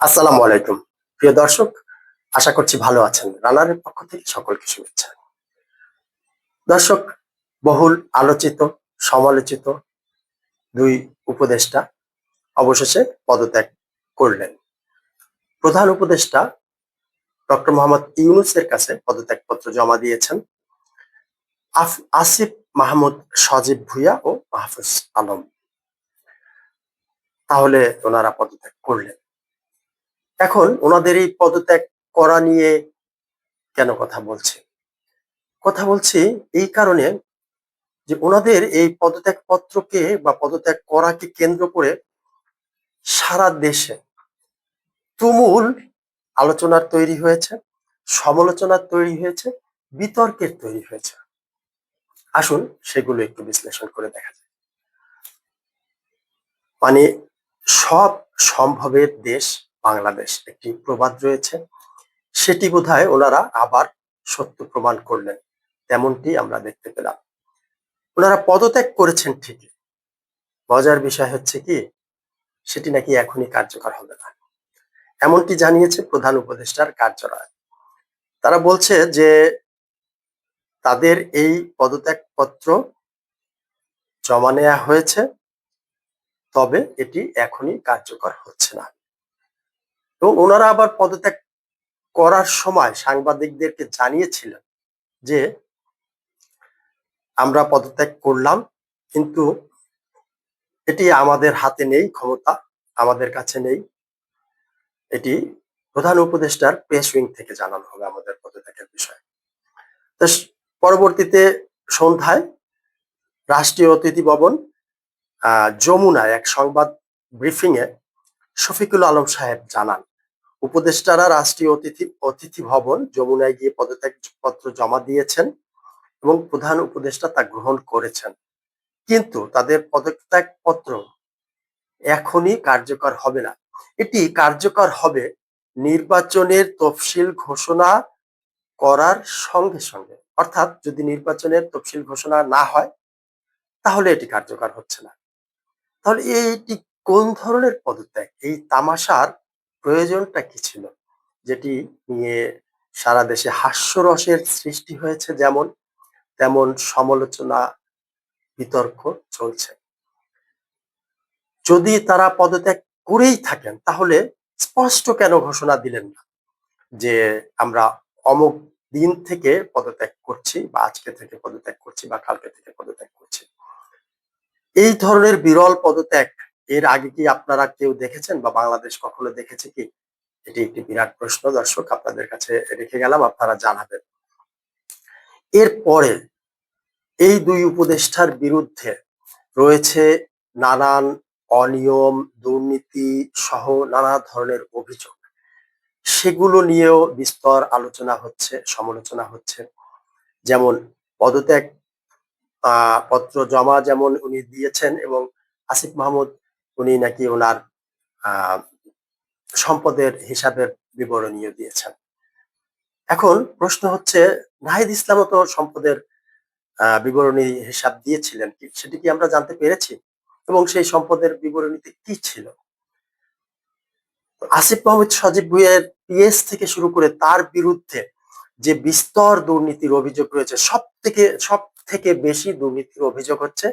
আসসালামু আলাইকুম। প্রিয় দর্শক, আশা করছি ভালো আছেন। রানারের পক্ষ থেকে সকলকে শুভেচ্ছা। দর্শক, বহুল আলোচিত, সমালোচিত দুই উপদেষ্টা অবশেষে পদত্যাগ করলেন। প্রধান উপদেষ্টা ডক্টর মোহাম্মদ ইউনুসের কাছে পদত্যাগপত্র জমা দিয়েছেন। আসিফ মাহমুদ সজীব ভুইয়া ও মাহফুজ আলম। তাহলে ওনারা পদত্যাগ করলেন। এখন ওনাদের এই পদত্যাগ করা নিয়ে কেন কথা বলছি? কথা বলছি এই কারণে যে ওনাদের এই পদত্যাগ পত্রকে বা পদত্যাগ করাকে কেন্দ্র করে সারা দেশে তুমুল আলোচনার তৈরি হয়েছে, সমালোচনার তৈরি হয়েছে, বিতর্কের তৈরি হয়েছে। আসুন সেগুলো একটু বিশ্লেষণ করে দেখা যায় মানে সব সম্ভবের দেশ বাংলাদেশ একটি প্রবাদ রয়েছে। সেটি বোধহয় ওনারা আবার সত্য প্রমাণ করলেন। তেমনটি আমরা দেখতে পেলাম। ওনারা পদত্যাগ করেছেন ঠিকই। মজার বিষয় হচ্ছে কি, সেটি নাকি এখনই কার্যকর হবে না। এমনটি জানিয়েছে প্রধান উপদেষ্টার কার্যালয়। তারা বলছে যে, তাদের এই পদত্যাগ পত্র জমা নেওয়া হয়েছে, তবে এটি এখনই কার্যকর হচ্ছে না। এবং ওনারা আবার পদত্যাগ করার সময় সাংবাদিকদেরকে জানিয়েছিলেন যে আমরা পদত্যাগ করলাম কিন্তু এটি আমাদের হাতে নেই ক্ষমতা আমাদের কাছে নেই। এটি প্রধান উপদেষ্টার প্রেস উইং থেকে জানানো হবে আমাদের পদত্যাগের বিষয়ে। তো পরবর্তীতে সন্ধ্যায় রাষ্ট্রীয় অতিথি ভবন আহ, যমুনায় এক সংবাদ ব্রিফিং এ শফিকুল আলম সাহেব জানান, উপদেষ্টারা রাষ্ট্রীয় অতিথি অতিথি ভবন যমুনায় গিয়ে পদত্যাগ পত্র জমা দিয়েছেন এবং প্রধান উপদেষ্টা তা গ্রহণ করেছেন। কিন্তু তাদের পদত্যাগ পত্র এখনই কার্যকর হবে না। এটি কার্যকর হবে নির্বাচনের তফসিল ঘোষণা করার সঙ্গে সঙ্গে। অর্থাৎ যদি নির্বাচনের তফসিল ঘোষণা না হয়, তাহলে এটি কার্যকর হচ্ছে না। তাহলে এইটি কোন ধরনের পদত্যাগ? এই তামাশার প্রয়োজনটা কি ছিল? যেটি নিয়ে সারা দেশে হাস্যরসের সৃষ্টি হয়েছে যেমন, তেমন সমালোচনা, বিতর্ক চলছে। যদি তারা পদত্যাগ করেই থাকেন, তাহলে স্পষ্ট কেন ঘোষণা দিলেন না? যে আমরা অমুক দিন থেকে পদত্যাগ করছি বা আজকে থেকে পদত্যাগ করছি বা কালকে থেকে পদত্যাগ করছি। এই ধরনের বিরল পদত্যাগ এর আগে কি আপনারা কেউ দেখেছেন বা বাংলাদেশ কখনো দেখেছে কি? এটি একটি বিরাট প্রশ্ন, দর্শক, আপনাদের কাছে রেখে গেলাম, আপনারা জানাবেন। এরপরে এই দুই উপদেষ্টার বিরুদ্ধে রয়েছে নানান অনিয়ম, দুর্নীতি সহ নানা ধরনের অভিযোগ। সেগুলো নিয়েও বিস্তর আলোচনা হচ্ছে, সমালোচনা হচ্ছে। যেমন পদত্যাগ পত্র জমা যেমন উনি দিয়েছেন এবং আসিফ মাহমুদ উনি নাকি ওনার সম্পদের হিসাবের বিবরণীও দিয়েছেন। এখন প্রশ্ন হচ্ছে, নাহিদ ইসলামও তো সম্পদের বিবরণী হিসাব দিয়েছিলেন কি? সেটি কি আমরা জানতে পেরেছি? এবং সেই সম্পদের বিবরণীতে কি ছিল? আসিফ মাহমুদ সজীব ভুইয়ের পিএস থেকে শুরু করে তার বিরুদ্ধে যে বিস্তর দুর্নীতির অভিযোগ রয়েছে সব থেকে সব থেকে বেশি দুর্নীতির অভিযোগ হচ্ছে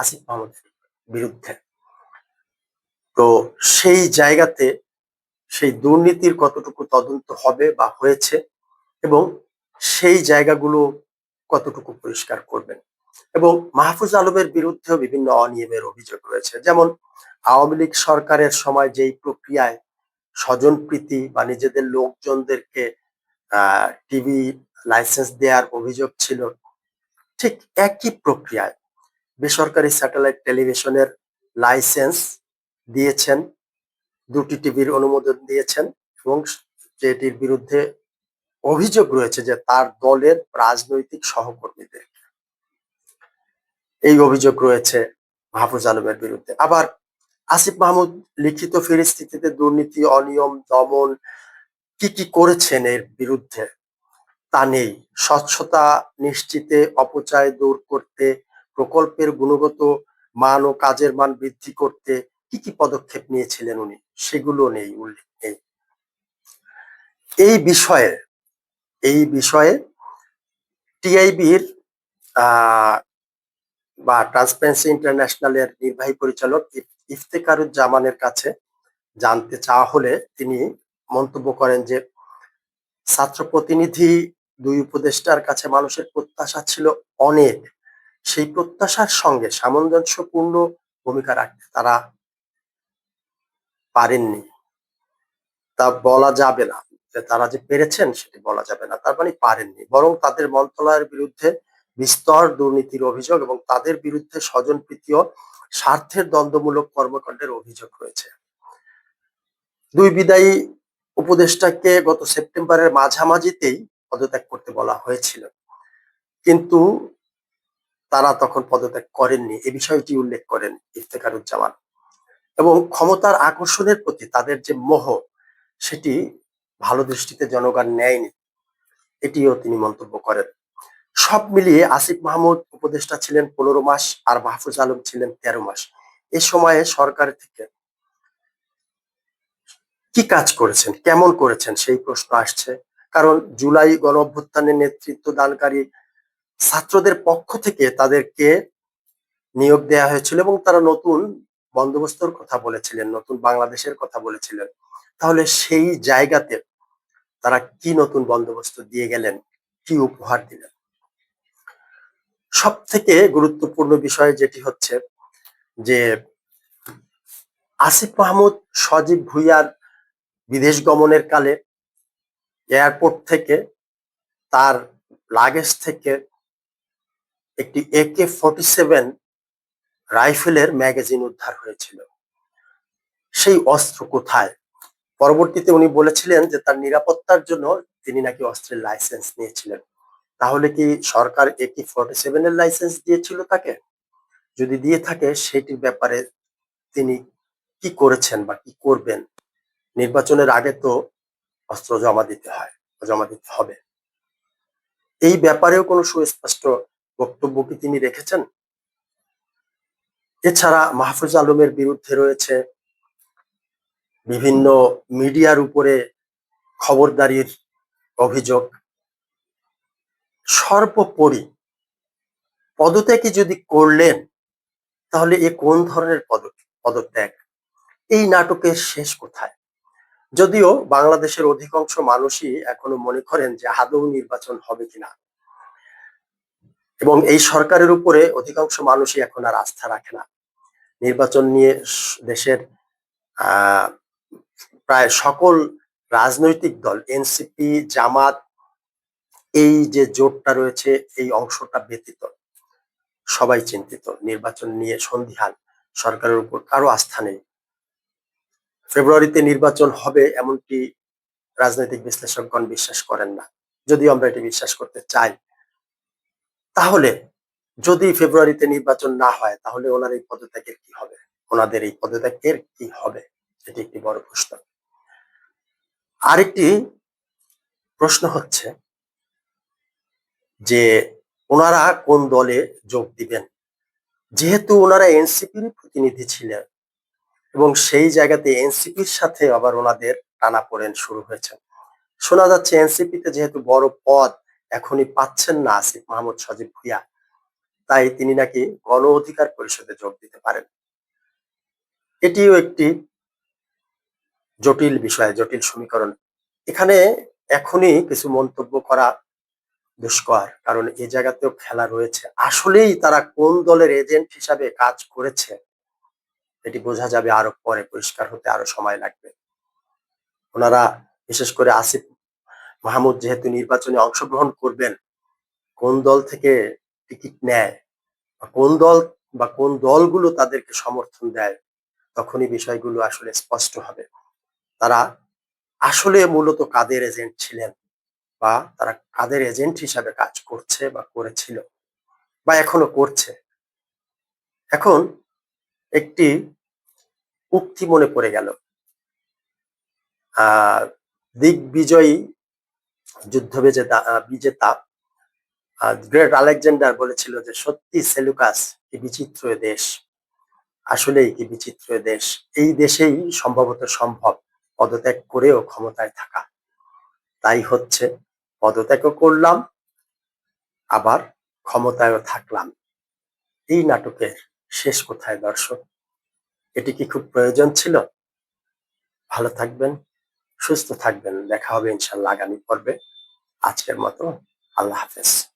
আসিফ মাহমুদের বিরুদ্ধে। তো সেই জায়গাতে সেই দুর্নীতির কতটুকু তদন্ত হবে বা হয়েছে এবং সেই জায়গাগুলো কতটুকু পরিষ্কার করবেন? এবং মাহফুজ আলমের বিরুদ্ধেও বিভিন্ন অনিয়মের অভিযোগ রয়েছে। যেমন আওয়ামী লীগ সরকারের সময় যেই প্রক্রিয়ায় স্বজনপ্রীতি বা নিজেদের লোকজনদেরকে টিভি লাইসেন্স দেওয়ার অভিযোগ ছিল, ঠিক একই প্রক্রিয়ায় বেসরকারি স্যাটেলাইট টেলিভিশনের লাইসেন্স দিয়েছেন, দুটি টিভির অনুমোদন দিয়েছেন এবং যেটির বিরুদ্ধে অভিযোগ রয়েছে যে তার দলের রাজনৈতিক সহকর্মীদের। এই অভিযোগ রয়েছে মাহফুজ আলমের বিরুদ্ধে। আবার আসিফ মাহমুদ লিখিত ফিরিস্থিতিতে দুর্নীতি, অনিয়ম, দমন কি কি করেছেন এর বিরুদ্ধে তা নেই। স্বচ্ছতা নিশ্চিতে অপচয় দূর করতে, প্রকল্পের গুণগত মান ও কাজের মান বৃদ্ধি করতে কি কি পদক্ষেপ নিয়েছিলেন উনি? সেগুলো নেই, উল্লেখ নেই। এই বিষয়ে এই বিষয়ে টিআইবির বা ট্রান্সপারেন্সি ইন্টারন্যাশনালের নির্বাহী পরিচালক ইফ- ইফতেকারুজ্জামানের কাছে জানতে চাওয়া হলে তিনি মন্তব্য করেন যে, ছাত্র প্রতিনিধি দুই উপদেষ্টার কাছে মানুষের প্রত্যাশা ছিল অনেক। সেই প্রত্যাশার সঙ্গে সামঞ্জস্যপূর্ণ ভূমিকা রাখতে তারা পারেননি। তা বলা যাবে না তারা যে পেরেছেন সেটি বলা যাবে না। তার মানে পারেননি। বরং তাদের মন্ত্রণালয়ের বিরুদ্ধে বিস্তর দুর্নীতির অভিযোগ এবং তাদের বিরুদ্ধে স্বজনপ্রীতীয় স্বার্থের দ্বন্দ্বমূলক কর্মকাণ্ডের অভিযোগ রয়েছে। দুই বিদায়ী উপদেষ্টাকে গত সেপ্টেম্বরের মাঝামাঝিতেই পদত্যাগ করতে বলা হয়েছিল। কিন্তু তারা তখন পদত্যাগ করেননি। এ বিষয়টি উল্লেখ করেন ইফতেখারুজ্জামান। এবং ক্ষমতার আকর্ষণের প্রতি তাদের যে মোহ, সেটি ভালো দৃষ্টিতে জনগণ নেয়নি। এটিও তিনি মন্তব্য করেন। সব মিলিয়ে আসিফ মাহমুদ উপদেষ্টা ছিলেন পনেরো মাস আর মাহফুজ আলম ছিলেন তেরো মাস। এ সময়ে সরকার থেকে কি কাজ করেছেন, কেমন করেছেন সেই প্রশ্ন আসছে। কারণ জুলাই গণ অভ্যুত্থানের নেতৃত্ব দানকারী ছাত্রদের পক্ষ থেকে তাদেরকে নিয়োগ দেয়া হয়েছিল এবং তারা নতুন বন্দোবস্তর কথা বলেছিলেন, নতুন বাংলাদেশের কথা বলেছিলেন। তাহলে সেই জায়গাতে তারা কি নতুন বন্দোবস্ত দিয়ে গেলেন, কি উপহার দিলেন? সব থেকে গুরুত্বপূর্ণ বিষয় যেটি হচ্ছে যে, আসিফ মাহমুদ, সজীব ভুইয়ার বিদেশ গমনের কালে এয়ারপোর্ট থেকে তার লাগেজ থেকে একটি একে ফর্টি সেভেন রাইফেলের ম্যাগাজিন উদ্ধার হয়েছিল। সেই অস্ত্র কোথায়? পরবর্তীতে উনি বলেছিলেন যে তার নিরাপত্তার জন্য তিনি নাকি অস্ত্রের লাইসেন্স নিয়েছিলেন। তাহলে কি সরকার একে ফর্টি সেভেন এর লাইসেন্স দিয়েছিল তাকে? যদি দিয়ে থাকে, সেটির ব্যাপারে তিনি কি করেছেন বা কি করবেন? নির্বাচনের আগে তো অস্ত্র জমা দিতে হয় জমা দিতে হবে। এই ব্যাপারেও কোনো সুস্পষ্ট বক্তব্য কি তিনি রেখেছেন? এছাড়া মাহফুজ আলমের বিরুদ্ধে রয়েছে বিভিন্ন মিডিয়ার উপরে খবরদারির অভিযোগ। সর্বোপরি পদত্যাগই যদি করলেন, তাহলে এ কোন ধরনের পদ পদত্যাগ? এই নাটকের শেষ কোথায়? যদিও বাংলাদেশের অধিকাংশ মানুষই এখনও মনে করেন যে আদৌ নির্বাচন হবে কিনা। এবং এই সরকারের উপরে অধিকাংশ মানুষই এখন আর আস্থা রাখে না। নির্বাচন নিয়ে দেশের প্রায় সকল রাজনৈতিক দল এনসিপি জামাত, এই যে জোটটা রয়েছে, এই অংশটা ব্যতীত, সবাই চিন্তিত। নির্বাচন নিয়ে সন্দিহান, সরকারের উপর কারও আস্থা নেই। ফেব্রুয়ারিতে নির্বাচন হবে এমনটি রাজনৈতিক বিশ্লেষকগণ বিশ্বাস করেন না। যদিও আমরা এটি বিশ্বাস করতে চাই তাহলে যদি ফেব্রুয়ারিতে নির্বাচন না হয়, তাহলে ওনার এই পদত্যাগের কি হবে? ওনাদের এই পদত্যাগের কি হবে? এটি একটি বড় প্রশ্ন। আরেকটি প্রশ্ন হচ্ছে যে, ওনারা কোন দলে যোগ দিবেন? যেহেতু ওনারা এনসিপির প্রতিনিধি ছিলেন এবং সেই জায়গাতে এনসিপির সাথে আবার ওনাদের টানাপোড়েন শুরু হয়েছে। শোনা যাচ্ছে এনসিপিতে যেহেতু বড় পদ এখনই পাচ্ছেন না আসিফ মাহমুদ সজীব ভুইয়া। তাই তিনি নাকি গণ অধিকার পরিষদে যোগ দিতে পারেন। এটিও একটি জটিল বিষয়, জটিল সমীকরণ। এখানে এখনই কিছু মন্তব্য করা দুষ্কর, কারণ এই জায়গাতেও খেলা রয়েছে। আসলেই তারা কোন দলের এজেন্ট হিসাবে কাজ করেছে, এটি বোঝা যাবে আরও পরে, পরিষ্কার হতে আরও সময় লাগবে। ওনারা, বিশেষ করে আসিফ মাহমুদ যেহেতু নির্বাচনে অংশগ্রহণ করবেন, কোন দল থেকে টিকিট নেয় বা কোন দল বা কোন দলগুলো তাদেরকে সমর্থন দেয়, তখনই বিষয়গুলো আসলে স্পষ্ট হবে। তারা আসলে মূলত কাদের এজেন্ট ছিলেন বা তারা কাদের এজেন্ট হিসাবে কাজ করছে বা করেছিল বা এখনও করছে। এখন একটি উক্তি মনে পড়ে গেল। আহ, দিগ্বিজয়ী যুদ্ধ বিজেতা আহ, বিজেতা গ্রেট আলেকজান্ডার বলেছিল যে সত্যি সেলুকাস কি বিচিত্র দেশ। আসলেই কি বিচিত্র দেশ। এই দেশেই সম্ভবত সম্ভব পদত্যাগ করেও ক্ষমতায় থাকা। তাই হচ্ছে পদত্যাগও করলাম আবার ক্ষমতায়ও থাকলাম। এই নাটকের শেষ কোথায় দর্শক? এটি কি খুব প্রয়োজন ছিল? ভালো থাকবেন। সুস্থ থাকবেন। দেখা হবে ইনশাল্লাহ আগামী পর্বে। আজকের মতো আল্লাহ হাফেজ।